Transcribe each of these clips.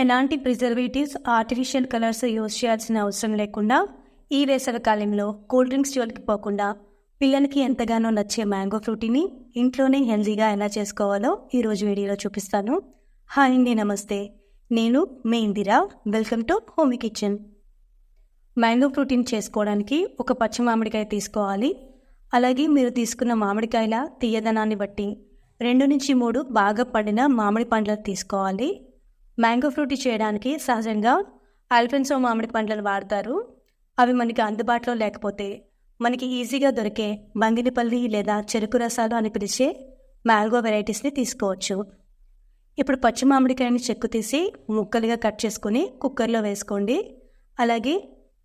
ఎలాంటి preservatives artificial colours use చేయాల్సిన అవసరం లేకుండా ఈ వేసవికాలంలో కూల్ డ్రింక్స్ జోలికి పోకుండా పిల్లలకి ఎంతగానో నచ్చే మ్యాంగో ఫ్రూటీని ఇంట్లోనే హెల్దీగా ఎలా చేసుకోవాలో ఈరోజు వీడియోలో చూపిస్తాను. హాయ్ అండి నమస్తే. నేను మీ Indira. Welcome to home kitchen mango ఫ్రూటీని చేసుకోవడానికి ఒక పచ్చి మామిడికాయ తీసుకోవాలి. అలాగే మీరు తీసుకున్న మామిడికాయల తీయదనాన్ని బట్టి రెండు నుంచి మూడు బాగా పడిన మామిడి పండ్లను తీసుకోవాలి. మ్యాంగో ఫ్రూటీ చేయడానికి సహజంగా అల్ఫెన్సో మామిడి పండ్లను వాడతారు. అవి మనకి అందుబాటులో లేకపోతే మనకి ఈజీగా దొరికే బంగినిపల్లి లేదా చెరుకు రసాలు అని పిలిచే మ్యాంగో వెరైటీస్ని తీసుకోవచ్చు. ఇప్పుడు పచ్చి మామిడికాయని చెక్కు తీసి ముక్కలుగా కట్ చేసుకుని కుక్కర్లో వేసుకోండి. అలాగే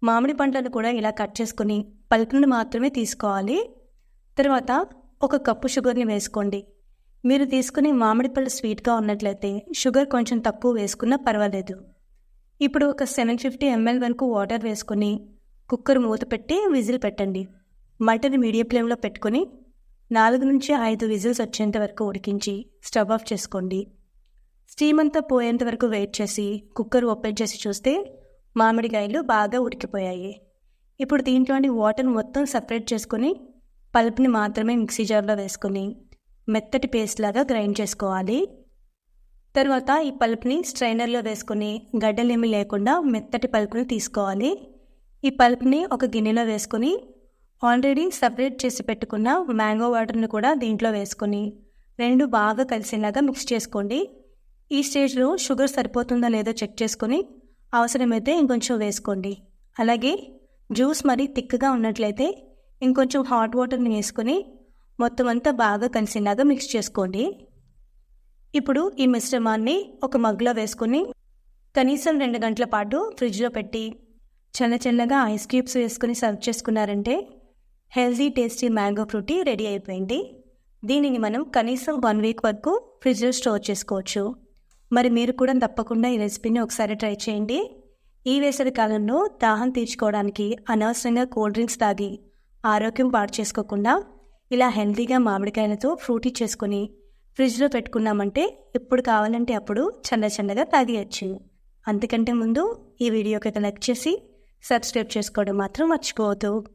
మామిడి పండ్లను కూడా ఇలా కట్ చేసుకుని పలుపులను మాత్రమే తీసుకోవాలి. తర్వాత ఒక కప్పు షుగర్ని వేసుకోండి. మీరు తీసుకునే మామిడి పళ్ళు స్వీట్గా ఉన్నట్లయితే షుగర్ కొంచెం తక్కువ వేసుకున్నా పర్వాలేదు. ఇప్పుడు ఒక సెవెన్ ఫిఫ్టీ ఎంఎల్ వరకు వాటర్ వేసుకొని కుక్కర్ మూత పెట్టి విజిల్ పెట్టండి. మటన్ మీడియం ఫ్లేమ్లో పెట్టుకొని నాలుగు నుంచి ఐదు విజిల్స్ వచ్చేంత వరకు ఉడికించి స్టవ్ ఆఫ్ చేసుకోండి. స్టీమ్ అంతా పోయేంత వరకు వెయిట్ చేసి కుక్కర్ ఓపెన్ చేసి చూస్తే మామిడికాయలు బాగా ఉడికిపోయాయి. ఇప్పుడు దీంట్లోని వాటర్ మొత్తం సపరేట్ చేసుకొని పల్ప్ని మాత్రమే మిక్సీ జార్లో వేసుకొని మెత్తటి పేస్ట్ లాగా గ్రైండ్ చేసుకోవాలి. తర్వాత ఈ పల్ప్ని స్ట్రైనర్లో వేసుకొని గడ్డలేమి లేకుండా మెత్తటి పల్ప్ని తీసుకోవాలి. ఈ పల్ప్ని ఒక గిన్నెలో వేసుకొని ఆల్రెడీ సపరేట్ చేసి పెట్టుకున్న మ్యాంగో వాటర్ని కూడా దీంట్లో వేసుకొని రెండు బాగా కలిసేలాగా మిక్స్ చేసుకోండి. ఈ స్టేజ్లో షుగర్ సరిపోతుందా లేదో చెక్ చేసుకొని అవసరమైతే ఇంకొంచెం వేసుకోండి. అలాగే జ్యూస్ మరీ థిక్గా ఉన్నట్లయితే ఇంకొంచెం హాట్ వాటర్ని వేసుకొని మొత్తం అంతా బాగా కలిసినాగా మిక్స్ చేసుకోండి. ఇప్పుడు ఈ మిశ్రమాన్ని ఒక మగ్లో వేసుకొని కనీసం రెండు గంటల పాటు ఫ్రిడ్జ్లో పెట్టి చిన్న చిన్నగా ఐస్ క్యూబ్స్ వేసుకొని సర్వ్ చేసుకున్నారంటే healthy tasty mango Frooti ready అయిపోయింది. దీనిని మనం కనీసం వన్ వీక్ వరకు ఫ్రిడ్జ్లో స్టోర్ చేసుకోవచ్చు. మరి మీరు కూడా తప్పకుండా ఈ రెసిపీని ఒకసారి ట్రై చేయండి. ఈ వేసవి కాలంలో దాహం తీర్చుకోవడానికి అనవసరంగా కూల్ డ్రింక్స్ తాగి ఆరోగ్యం పాడు చేసుకోకుండా ఇలా హెల్తీగా మామిడికాయలతో ఫ్రూటీ చేసుకొని ఫ్రిడ్జ్లో పెట్టుకున్నామంటే ఎప్పుడు కావాలంటే అప్పుడు చల్ల చల్లగా తాగేయచ్చు. అంతకంటే ముందు ఈ వీడియోకి లైక్ చేసి సబ్స్క్రైబ్ చేసుకోవడం మాత్రం మర్చిపోవద్దు.